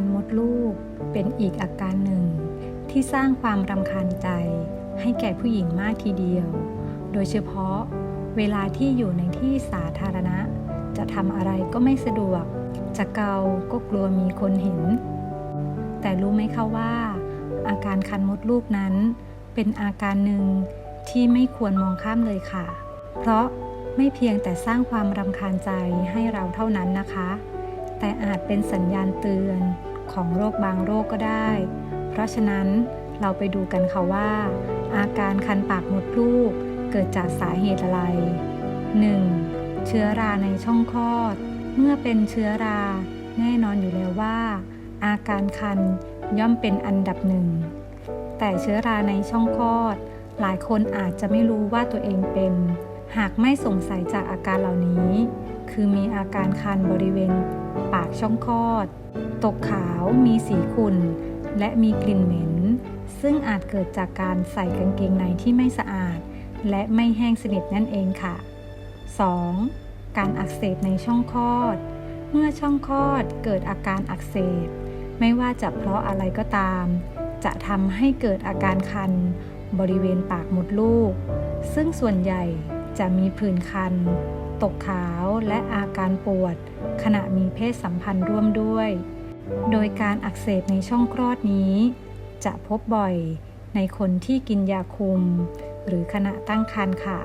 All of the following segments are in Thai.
คันมดลูก เป็นอีกอาการหนึ่ง ที่สร้างความรำคาญใจ ให้แก่ผู้หญิงมากทีเดียว โดยเฉพาะเวลาที่อยู่ในที่สาธารณะ จะทำอะไรก็ไม่สะดวก จะเกาก็กลัวมีคนเห็น แต่รู้ไหมคะว่า อาการคันมดลูกนั้น เป็นอาการหนึ่งที่ไม่ควรมองข้ามเลยค่ะ เพราะไม่เพียงแต่สร้างความรำคาญใจให้เราเท่านั้นนะคะ แต่อาจเป็นสัญญาณเตือน ของโรคบางโรคก็ได้ เพราะฉะนั้นเราไปดูกันค่ะว่า อาการคันปากมดลูกเกิดจากสาเหตุอะไร 1. เชื้อราในช่องคลอด เมื่อเป็นเชื้อราแน่นอนอยู่แล้วว่า อาการคันย่อมเป็นอันดับหนึ่ง แต่เชื้อราในช่องคลอด หลายคนอาจจะไม่รู้ว่าตัวเองเป็น หากไม่สงสัยจากอาการเหล่านี้ คือมีอาการคันบริเวณ ปากช่องคลอด ตกขาวมีสีขุ่นและมีกลิ่นเหม็น ซึ่งอาจเกิดจากการใส่กางเกงในที่ไม่สะอาด และไม่แห้งสนิทนั่นเองค่ะ 2. การอักเสบในช่องคลอด เมื่อช่องคลอดเกิดอาการอักเสบ ไม่ว่าจะเพราะอะไรก็ตาม จะทำให้เกิดอาการคัน บริเวณปากมดลูก ซึ่งส่วนใหญ่จะมีผื่นคัน ตกขาวและอาการปวด ขณะมีเพศสัมพันธ์ร่วมด้วย โดยการอักเสบในช่องคลอดนี้ จะพบบ่อยในคนที่กินยาคุม หรือขณะตั้งครรภ์ค่ะ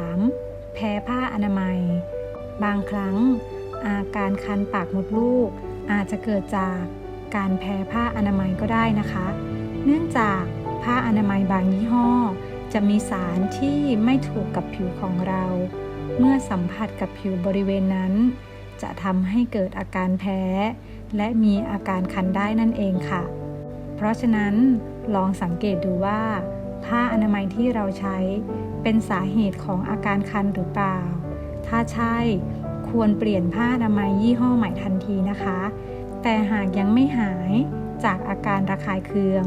3. แพ้ผ้าอนามัย บางครั้ง อาการคันปากมดลูก อาจจะเกิดจากการแพ้ผ้าอนามัยก็ได้นะคะ เนื่องจากผ้าอนามัยบางยี่ห้อ จะมีสารที่ไม่ถูกกับผิวของเรา เมื่อสัมผัสกับผิวบริเวณนั้น จะทำให้เกิดอาการแพ้ และมีอาการคันได้นั่นเองค่ะ เพราะฉะนั้นลองสังเกตดูว่า ผ้าอนามัยที่เราใช้ เป็นสาเหตุของอาการคันหรือเปล่า ถ้าใช่ควรเปลี่ยนผ้าอนามัยยี่ห้อใหม่ทันทีนะคะ แต่หากยังไม่หายจากอาการระคายเคือง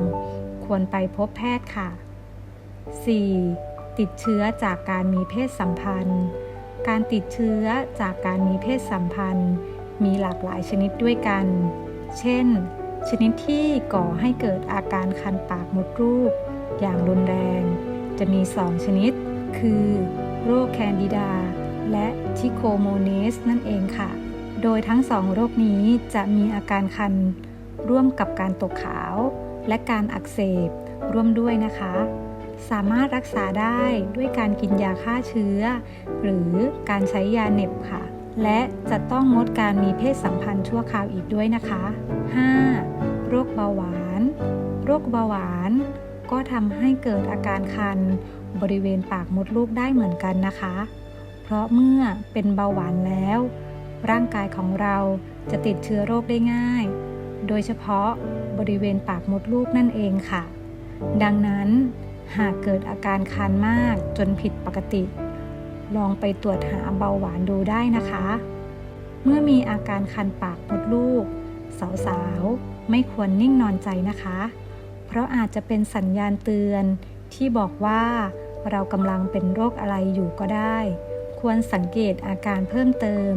ควรไปพบแพทย์ค่ะ 4. ติดเชื้อจากการมีเพศสัมพันธ์ การติดเชื้อจากการมีเพศสัมพันธ์ มีหลากหลายชนิดด้วยกัน เช่น ชนิดที่ก่อให้เกิดอาการคันปากมดลูก อย่างรุนแรง จะมี 2 ชนิด คือ โรคแคนดิดา และทิโคโมเนสนั่นเองค่ะ โดยทั้งสองโรคนี้จะมีอาการคันร่วมกับการตกขาว และการอักเสบร่วมด้วยนะคะ สามารถรักษาได้ด้วยการกินยาฆ่าเชื้อ หรือการใช้ยาเหน็บค่ะ และจะต้องงดการมีเพศสัมพันธ์ชั่วคราวอีกด้วยนะคะ 5. โรคเบาหวาน โรคเบาหวาน ก็ทำให้เกิดอาการคัน บริเวณปากมดลูกได้เหมือนกันนะคะ เพราะเมื่อเป็นเบาหวานแล้ว ร่างกายของเราจะติดเชื้อโรคได้ง่าย โดยเฉพาะบริเวณปากมดลูกนั่นเองค่ะ ดังนั้น หากเกิดอาการคันมากจนผิดปกติ ลองไปตรวจหาเบาหวานดูได้นะคะ เมื่อมีอาการคันปากมดลูก สาวๆ ไม่ควรนิ่งนอนใจนะคะ เพราะอาจจะเป็นสัญญาณเตือนที่บอกว่าเรากำลังเป็นโรคอะไรอยู่ก็ได้ ควรสังเกตอาการเพิ่มเติม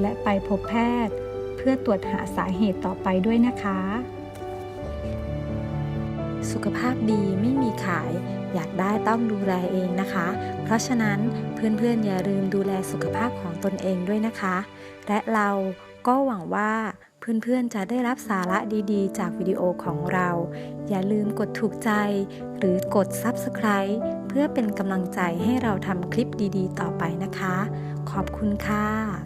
และไปพบแพทย์ เพื่อตรวจหาสาเหตุต่อไปด้วยนะคะ สุขภาพดีไม่มีขาย อยากได้ต้องดูแลเองนะคะ เพราะฉะนั้นเพื่อนๆ อย่าลืมดูแลสุขภาพของตนเองด้วยนะคะ และเราก็หวังว่าเพื่อนๆ จะได้รับสาระดีๆ จากวิดีโอของเรา อย่าลืมกดถูกใจ หรือกด Subscribe เพื่อเป็นกำลังใจให้เราทำคลิปดีๆ ต่อไปนะคะ ขอบคุณค่ะ